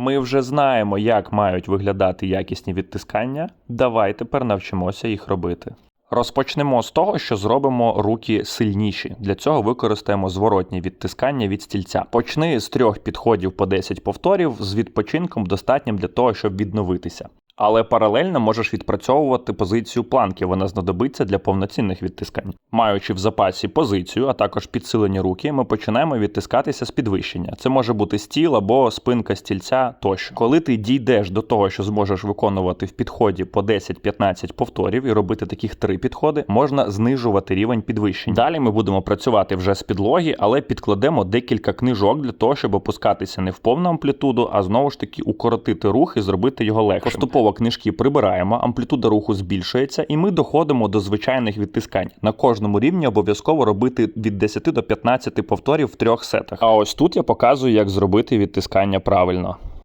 Ми вже знаємо, як мають виглядати якісні відтискання. Давай тепер навчимося їх робити. Розпочнемо з того, що зробимо руки сильніші. Для цього використаємо зворотні відтискання від стільця. Почни з трьох підходів по 10 повторів з відпочинком достатнім для того, щоб відновитися. Але паралельно можеш відпрацьовувати позицію планки, вона знадобиться для повноцінних відтискань. Маючи в запасі позицію, а також підсилені руки, ми починаємо відтискатися з підвищення. Це може бути стіл або спинка стільця тощо. Коли ти дійдеш до того, що зможеш виконувати в підході по 10-15 повторів і робити таких три підходи, можна знижувати рівень підвищень. Далі ми будемо працювати вже з підлоги, але підкладемо декілька книжок для того, щоб опускатися не в повну амплітуду, а знову ж таки укоротити рух і зробити його легшим. Поступово книжки прибираємо, амплітуда руху збільшується, і ми доходимо до звичайних відтискань. На кожному рівні обов'язково робити від 10 до 15 повторів в трьох сетах. А ось тут я показую, як зробити відтискання правильно.